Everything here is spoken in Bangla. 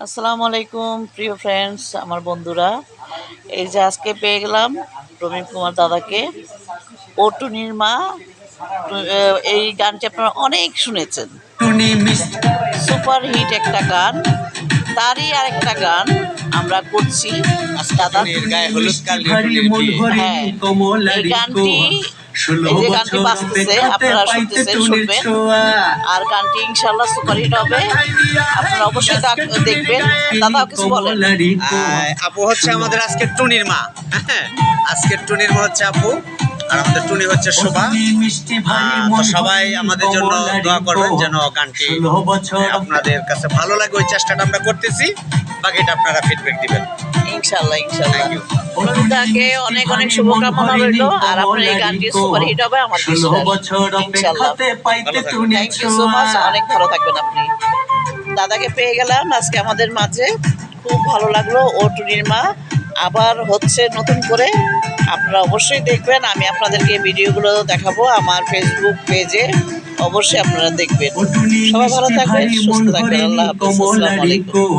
আসসালামু আলাইকুম প্রিয় ফ্রেন্ডস আমার বন্ধুরা। এই যে আজকে পেয়ে গেলাম প্রবীণ কুমার দাদাকে। ও টুনির মা এই গানটি আপনারা অনেক শুনেছেন। সুপার হিট একটা গান তারই আরেকটা গান আমরা করছি। দাদা হ্যাঁ, এই গানটি এই যে গানটি বাঁচতেছে বাজতেছে, আপনারা শুনতেছেন, শুনবেন। আর গানটি ইনশাল্লাহ সুপার হিট হবে। আপনারা অবশ্যই দেখবেন। দাদাও কিছু বলেন। আহ, আপু হচ্ছে আমাদের আজকের টুনির মা। হ্যাঁ আজকের টুনির মা হচ্ছে আপু। আর আমাদের টুনি হচ্ছে শোভা। তো সবাই আমাদের জন্য দোয়া করবেন যেন গানটি বছর আপনাদের কাছে ভালো লাগে ওই চেষ্টাটা আমরা করতেছি। বাকিটা আপনারা ফিডব্যাক দিবেন। ইনশাল্লাহ ইনশাল্লাহ। থ্যাংক অনেক অনেক শুভকামনা রইল। আর আপনার এই গানটি সুপার হিট হবে আমার ইনশাল্লাহ। থ্যাংক ইউ সো মাচ অনেক ভালো থাকবেন আপনি। দাদাকে পেয়ে গেলাম আজকে আমাদের মাঝে। খুব ভালো লাগল ও টুনির মা। আবার হচ্ছে নতুন করে আপনারা অবশ্যই দেখবেন আমি আপনাদেরকে ভিডিওগুলো দেখাবো আমার ফেসবুক পেজে অবশ্যই আপনারা দেখবেন সবাই ভালো থাকবেন, সুস্থ থাকবেন। আল্লাহ হাফেজ, আসসালামু আলাইকুম।